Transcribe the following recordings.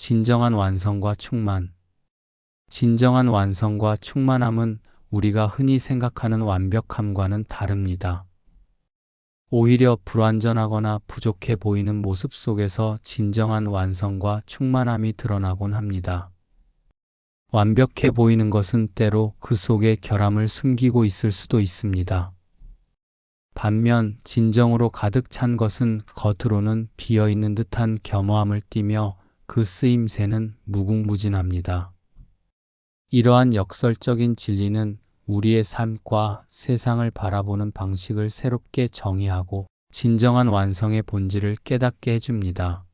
진정한 완성과 충만. 진정한 완성과 충만함은 우리가 흔히 생각하는 완벽함과는 다릅니다. 오히려 불완전하거나 부족해 보이는 모습 속에서 진정한 완성과 충만함이 드러나곤 합니다. 완벽해 보이는 것은 때로 그 속에 결함을 숨기고 있을 수도 있습니다. 반면 진정으로 가득 찬 것은 겉으로는 비어 있는 듯한 겸허함을 띠며 그 쓰임새는 무궁무진합니다. 이러한 역설적인 진리는 우리의 삶과 세상을 바라보는 방식을 새롭게 정의하고 진정한 완성의 본질을 깨닫게 해줍니다.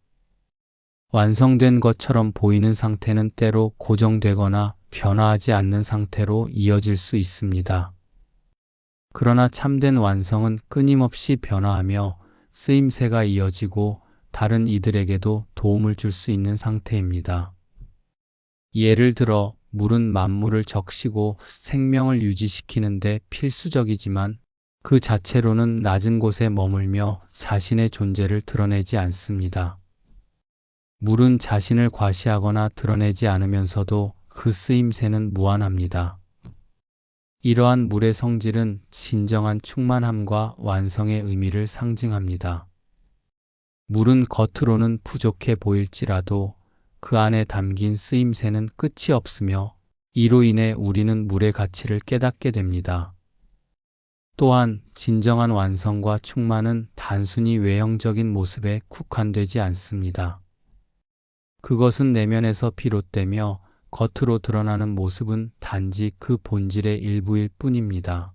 완성된 것처럼 보이는 상태는 때로 고정되거나 변화하지 않는 상태로 이어질 수 있습니다. 그러나 참된 완성은 끊임없이 변화하며 쓰임새가 이어지고 다른 이들에게도 도움을 줄 수 있는 상태입니다. 예를 들어 물은 만물을 적시고 생명을 유지시키는데 필수적이지만 그 자체로는 낮은 곳에 머물며 자신의 존재를 드러내지 않습니다. 물은 자신을 과시하거나 드러내지 않으면서도 그 쓰임새는 무한합니다. 이러한 물의 성질은 진정한 충만함과 완성의 의미를 상징합니다. 물은 겉으로는 부족해 보일지라도 그 안에 담긴 쓰임새는 끝이 없으며 이로 인해 우리는 물의 가치를 깨닫게 됩니다. 또한 진정한 완성과 충만은 단순히 외형적인 모습에 국한되지 않습니다. 그것은 내면에서 비롯되며 겉으로 드러나는 모습은 단지 그 본질의 일부일 뿐입니다.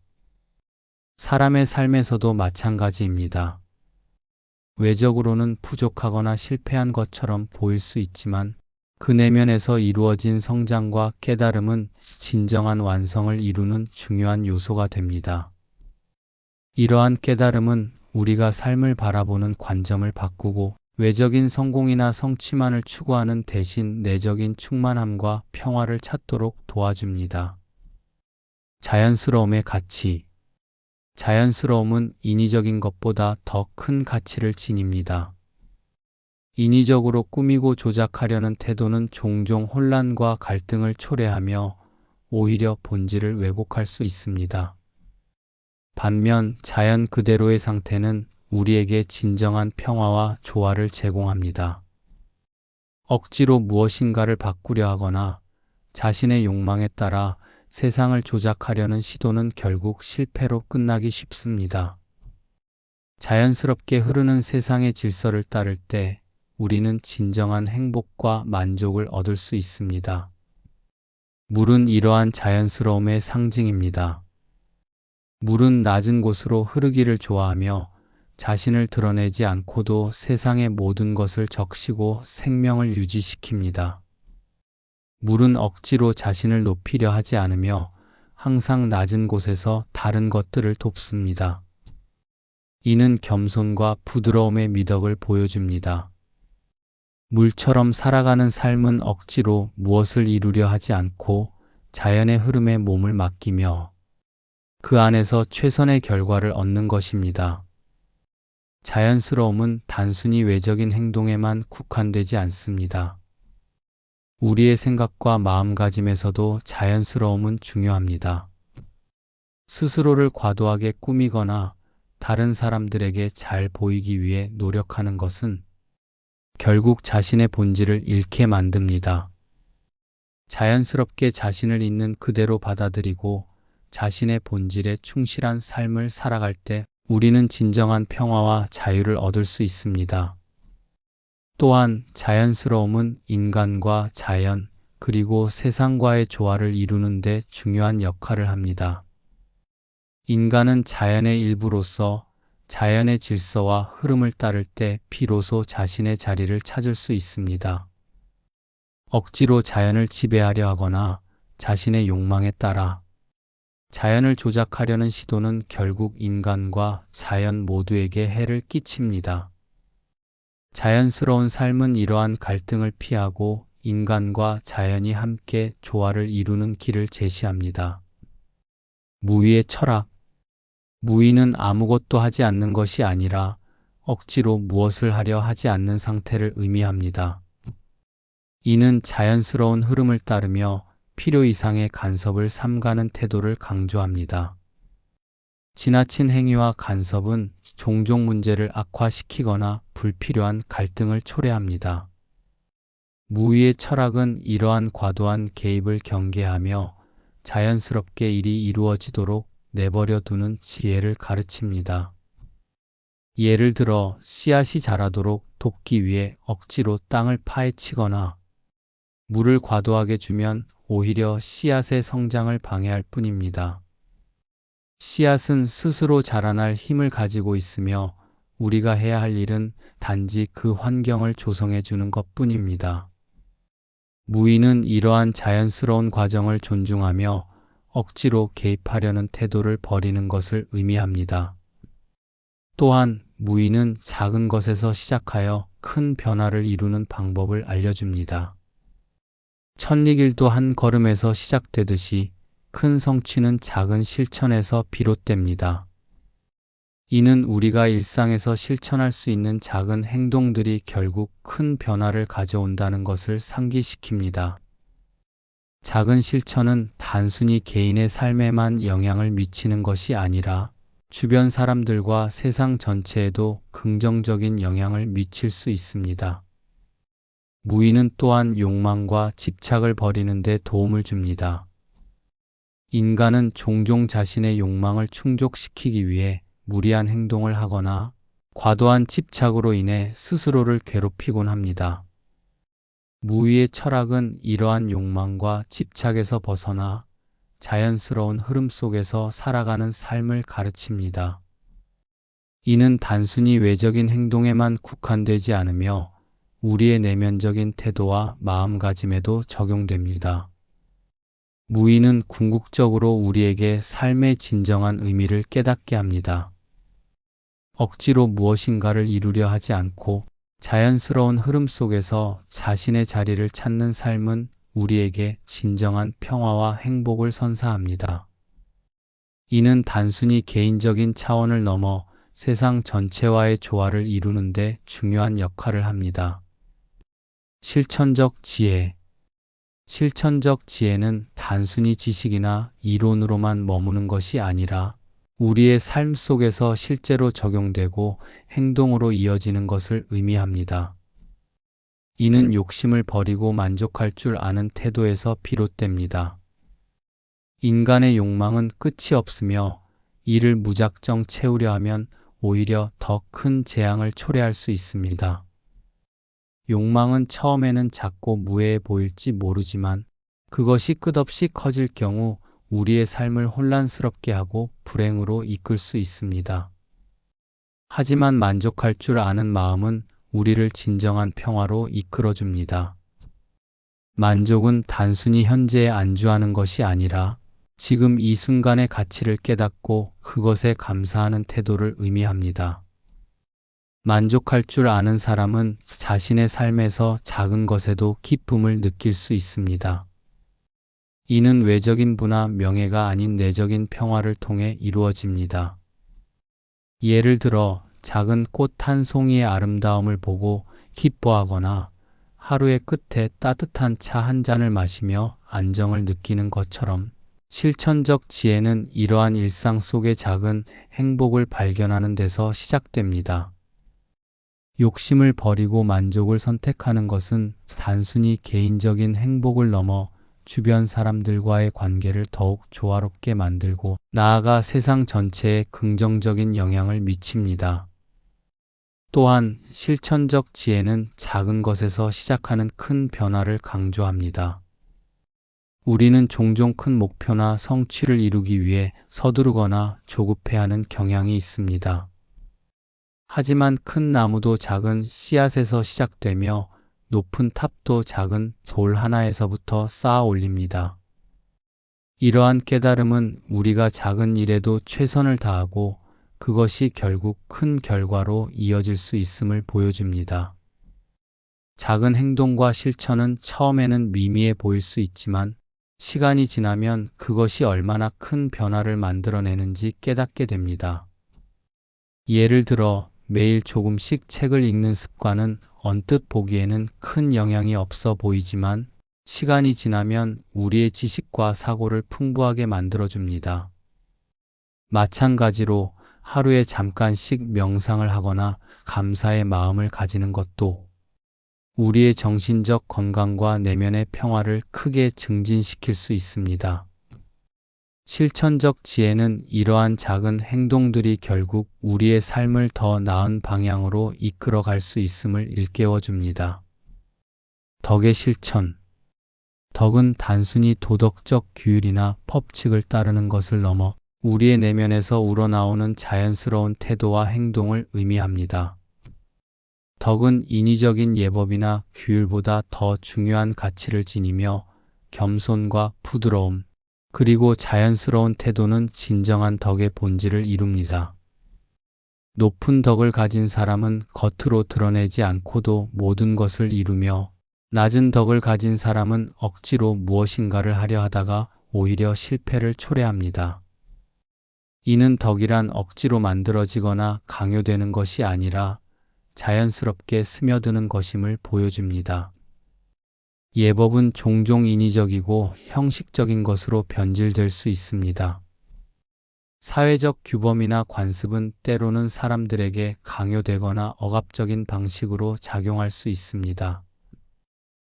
사람의 삶에서도 마찬가지입니다. 외적으로는 부족하거나 실패한 것처럼 보일 수 있지만 그 내면에서 이루어진 성장과 깨달음은 진정한 완성을 이루는 중요한 요소가 됩니다. 이러한 깨달음은 우리가 삶을 바라보는 관점을 바꾸고 외적인 성공이나 성취만을 추구하는 대신 내적인 충만함과 평화를 찾도록 도와줍니다. 자연스러움의 가치 자연스러움은 인위적인 것보다 더 큰 가치를 지닙니다. 인위적으로 꾸미고 조작하려는 태도는 종종 혼란과 갈등을 초래하며 오히려 본질을 왜곡할 수 있습니다. 반면 자연 그대로의 상태는 우리에게 진정한 평화와 조화를 제공합니다. 억지로 무엇인가를 바꾸려 하거나 자신의 욕망에 따라 세상을 조작하려는 시도는 결국 실패로 끝나기 쉽습니다. 자연스럽게 흐르는 세상의 질서를 따를 때 우리는 진정한 행복과 만족을 얻을 수 있습니다. 물은 이러한 자연스러움의 상징입니다. 물은 낮은 곳으로 흐르기를 좋아하며 자신을 드러내지 않고도 세상의 모든 것을 적시고 생명을 유지시킵니다. 물은 억지로 자신을 높이려 하지 않으며 항상 낮은 곳에서 다른 것들을 돕습니다. 이는 겸손과 부드러움의 미덕을 보여줍니다. 물처럼 살아가는 삶은 억지로 무엇을 이루려 하지 않고 자연의 흐름에 몸을 맡기며 그 안에서 최선의 결과를 얻는 것입니다. 자연스러움은 단순히 외적인 행동에만 국한되지 않습니다. 우리의 생각과 마음가짐에서도 자연스러움은 중요합니다. 스스로를 과도하게 꾸미거나 다른 사람들에게 잘 보이기 위해 노력하는 것은 결국 자신의 본질을 잃게 만듭니다. 자연스럽게 자신을 있는 그대로 받아들이고 자신의 본질에 충실한 삶을 살아갈 때 우리는 진정한 평화와 자유를 얻을 수 있습니다. 또한 자연스러움은 인간과 자연, 그리고 세상과의 조화를 이루는 데 중요한 역할을 합니다. 인간은 자연의 일부로서 자연의 질서와 흐름을 따를 때 비로소 자신의 자리를 찾을 수 있습니다. 억지로 자연을 지배하려 하거나 자신의 욕망에 따라 자연을 조작하려는 시도는 결국 인간과 자연 모두에게 해를 끼칩니다. 자연스러운 삶은 이러한 갈등을 피하고 인간과 자연이 함께 조화를 이루는 길을 제시합니다. 무위의 철학. 무위는 아무것도 하지 않는 것이 아니라 억지로 무엇을 하려 하지 않는 상태를 의미합니다. 이는 자연스러운 흐름을 따르며 필요 이상의 간섭을 삼가는 태도를 강조합니다. 지나친 행위와 간섭은 종종 문제를 악화시키거나 불필요한 갈등을 초래합니다. 무위의 철학은 이러한 과도한 개입을 경계하며 자연스럽게 일이 이루어지도록 내버려 두는 지혜를 가르칩니다. 예를 들어 씨앗이 자라도록 돕기 위해 억지로 땅을 파헤치거나 물을 과도하게 주면 오히려 씨앗의 성장을 방해할 뿐입니다. 씨앗은 스스로 자라날 힘을 가지고 있으며 우리가 해야 할 일은 단지 그 환경을 조성해 주는 것 뿐입니다. 무의는 이러한 자연스러운 과정을 존중하며 억지로 개입하려는 태도를 버리는 것을 의미합니다. 또한 무의는 작은 것에서 시작하여 큰 변화를 이루는 방법을 알려줍니다. 천리길도 한 걸음에서 시작되듯이 큰 성취는 작은 실천에서 비롯됩니다. 이는 우리가 일상에서 실천할 수 있는 작은 행동들이 결국 큰 변화를 가져온다는 것을 상기시킵니다. 작은 실천은 단순히 개인의 삶에만 영향을 미치는 것이 아니라 주변 사람들과 세상 전체에도 긍정적인 영향을 미칠 수 있습니다. 무의는 또한 욕망과 집착을 버리는 데 도움을 줍니다. 인간은 종종 자신의 욕망을 충족시키기 위해 무리한 행동을 하거나 과도한 집착으로 인해 스스로를 괴롭히곤 합니다. 무의의 철학은 이러한 욕망과 집착에서 벗어나 자연스러운 흐름 속에서 살아가는 삶을 가르칩니다. 이는 단순히 외적인 행동에만 국한되지 않으며 우리의 내면적인 태도와 마음가짐에도 적용됩니다. 무의는 궁극적으로 우리에게 삶의 진정한 의미를 깨닫게 합니다. 억지로 무엇인가를 이루려 하지 않고 자연스러운 흐름 속에서 자신의 자리를 찾는 삶은 우리에게 진정한 평화와 행복을 선사합니다. 이는 단순히 개인적인 차원을 넘어 세상 전체와의 조화를 이루는데 중요한 역할을 합니다. 실천적 지혜 실천적 지혜는 단순히 지식이나 이론으로만 머무는 것이 아니라 우리의 삶 속에서 실제로 적용되고 행동으로 이어지는 것을 의미합니다. 이는 욕심을 버리고 만족할 줄 아는 태도에서 비롯됩니다. 인간의 욕망은 끝이 없으며 이를 무작정 채우려 하면 오히려 더 큰 재앙을 초래할 수 있습니다. 욕망은 처음에는 작고 무해해 보일지 모르지만 그것이 끝없이 커질 경우 우리의 삶을 혼란스럽게 하고 불행으로 이끌 수 있습니다. 하지만 만족할 줄 아는 마음은 우리를 진정한 평화로 이끌어 줍니다. 만족은 단순히 현재에 안주하는 것이 아니라 지금 이 순간의 가치를 깨닫고 그것에 감사하는 태도를 의미합니다. 만족할 줄 아는 사람은 자신의 삶에서 작은 것에도 기쁨을 느낄 수 있습니다. 이는 외적인 부나 명예가 아닌 내적인 평화를 통해 이루어집니다. 예를 들어 작은 꽃 한 송이의 아름다움을 보고 기뻐하거나 하루의 끝에 따뜻한 차 한 잔을 마시며 안정을 느끼는 것처럼 실천적 지혜는 이러한 일상 속의 작은 행복을 발견하는 데서 시작됩니다. 욕심을 버리고 만족을 선택하는 것은 단순히 개인적인 행복을 넘어 주변 사람들과의 관계를 더욱 조화롭게 만들고 나아가 세상 전체에 긍정적인 영향을 미칩니다. 또한 실천적 지혜는 작은 것에서 시작하는 큰 변화를 강조합니다. 우리는 종종 큰 목표나 성취를 이루기 위해 서두르거나 조급해하는 경향이 있습니다. 하지만 큰 나무도 작은 씨앗에서 시작되며 높은 탑도 작은 돌 하나에서부터 쌓아 올립니다. 이러한 깨달음은 우리가 작은 일에도 최선을 다하고 그것이 결국 큰 결과로 이어질 수 있음을 보여줍니다. 작은 행동과 실천은 처음에는 미미해 보일 수 있지만 시간이 지나면 그것이 얼마나 큰 변화를 만들어내는지 깨닫게 됩니다. 예를 들어 매일 조금씩 책을 읽는 습관은 언뜻 보기에는 큰 영향이 없어 보이지만 시간이 지나면 우리의 지식과 사고를 풍부하게 만들어줍니다. 마찬가지로 하루에 잠깐씩 명상을 하거나 감사의 마음을 가지는 것도 우리의 정신적 건강과 내면의 평화를 크게 증진시킬 수 있습니다. 실천적 지혜는 이러한 작은 행동들이 결국 우리의 삶을 더 나은 방향으로 이끌어 갈 수 있음을 일깨워 줍니다. 덕의 실천. 덕은 단순히 도덕적 규율이나 법칙을 따르는 것을 넘어 우리의 내면에서 우러나오는 자연스러운 태도와 행동을 의미합니다. 덕은 인위적인 예법이나 규율보다 더 중요한 가치를 지니며 겸손과 부드러움, 그리고 자연스러운 태도는 진정한 덕의 본질을 이룹니다. 높은 덕을 가진 사람은 겉으로 드러내지 않고도 모든 것을 이루며 낮은 덕을 가진 사람은 억지로 무엇인가를 하려 하다가 오히려 실패를 초래합니다. 이는 덕이란 억지로 만들어지거나 강요되는 것이 아니라 자연스럽게 스며드는 것임을 보여줍니다. 예법은 종종 인위적이고 형식적인 것으로 변질될 수 있습니다. 사회적 규범이나 관습은 때로는 사람들에게 강요되거나 억압적인 방식으로 작용할 수 있습니다.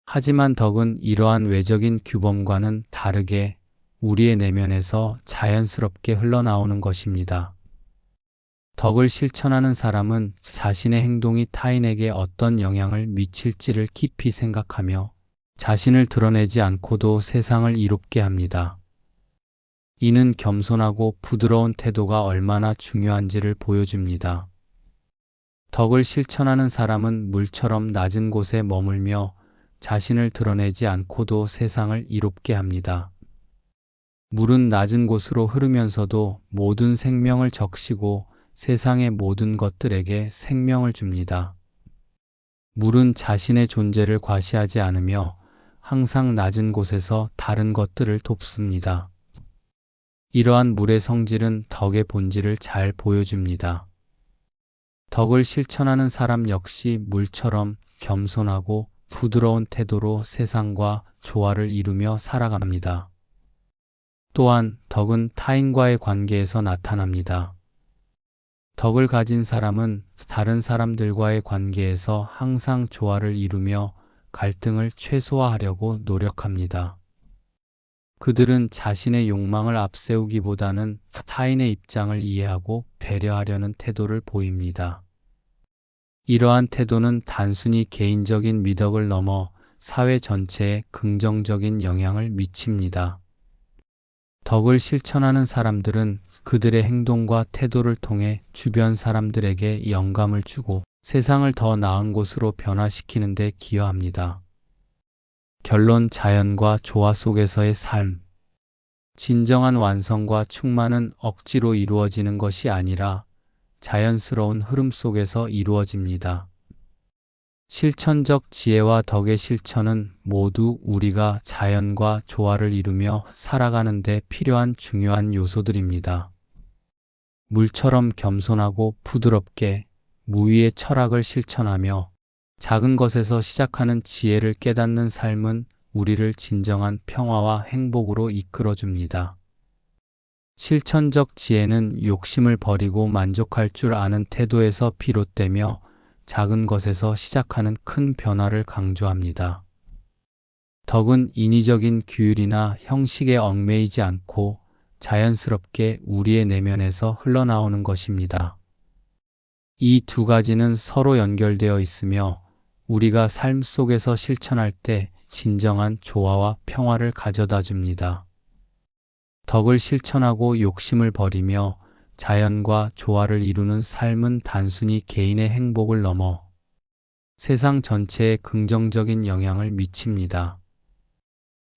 하지만 덕은 이러한 외적인 규범과는 다르게 우리의 내면에서 자연스럽게 흘러나오는 것입니다. 덕을 실천하는 사람은 자신의 행동이 타인에게 어떤 영향을 미칠지를 깊이 생각하며 자신을 드러내지 않고도 세상을 이롭게 합니다. 이는 겸손하고 부드러운 태도가 얼마나 중요한지를 보여줍니다. 덕을 실천하는 사람은 물처럼 낮은 곳에 머물며 자신을 드러내지 않고도 세상을 이롭게 합니다. 물은 낮은 곳으로 흐르면서도 모든 생명을 적시고 세상의 모든 것들에게 생명을 줍니다. 물은 자신의 존재를 과시하지 않으며 항상 낮은 곳에서 다른 것들을 돕습니다. 이러한 물의 성질은 덕의 본질을 잘 보여줍니다. 덕을 실천하는 사람 역시 물처럼 겸손하고 부드러운 태도로 세상과 조화를 이루며 살아갑니다. 또한 덕은 타인과의 관계에서 나타납니다. 덕을 가진 사람은 다른 사람들과의 관계에서 항상 조화를 이루며 갈등을 최소화하려고 노력합니다. 그들은 자신의 욕망을 앞세우기보다는 타인의 입장을 이해하고 배려하려는 태도를 보입니다. 이러한 태도는 단순히 개인적인 미덕을 넘어 사회 전체에 긍정적인 영향을 미칩니다. 덕을 실천하는 사람들은 그들의 행동과 태도를 통해 주변 사람들에게 영감을 주고 세상을 더 나은 곳으로 변화시키는 데 기여합니다. 결론 자연과 조화 속에서의 삶. 진정한 완성과 충만은 억지로 이루어지는 것이 아니라 자연스러운 흐름 속에서 이루어집니다. 실천적 지혜와 덕의 실천은 모두 우리가 자연과 조화를 이루며 살아가는 데 필요한 중요한 요소들입니다. 물처럼 겸손하고 부드럽게 무위의 철학을 실천하며 작은 것에서 시작하는 지혜를 깨닫는 삶은 우리를 진정한 평화와 행복으로 이끌어 줍니다. 실천적 지혜는 욕심을 버리고 만족할 줄 아는 태도에서 비롯되며 작은 것에서 시작하는 큰 변화를 강조합니다. 덕은 인위적인 규율이나 형식에 얽매이지 않고 자연스럽게 우리의 내면에서 흘러나오는 것입니다. 이 두 가지는 서로 연결되어 있으며 우리가 삶 속에서 실천할 때 진정한 조화와 평화를 가져다 줍니다. 덕을 실천하고 욕심을 버리며 자연과 조화를 이루는 삶은 단순히 개인의 행복을 넘어 세상 전체에 긍정적인 영향을 미칩니다.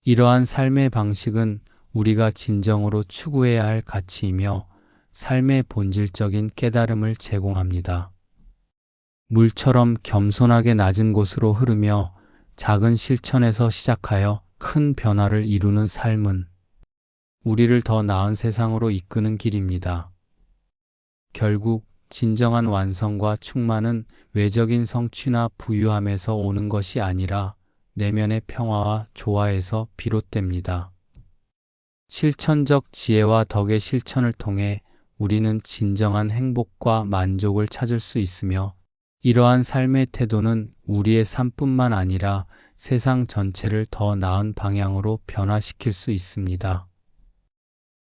이러한 삶의 방식은 우리가 진정으로 추구해야 할 가치이며 삶의 본질적인 깨달음을 제공합니다. 물처럼 겸손하게 낮은 곳으로 흐르며 작은 실천에서 시작하여 큰 변화를 이루는 삶은 우리를 더 나은 세상으로 이끄는 길입니다. 결국 진정한 완성과 충만은 외적인 성취나 부유함에서 오는 것이 아니라 내면의 평화와 조화에서 비롯됩니다. 실천적 지혜와 덕의 실천을 통해 우리는 진정한 행복과 만족을 찾을 수 있으며 이러한 삶의 태도는 우리의 삶뿐만 아니라 세상 전체를 더 나은 방향으로 변화시킬 수 있습니다.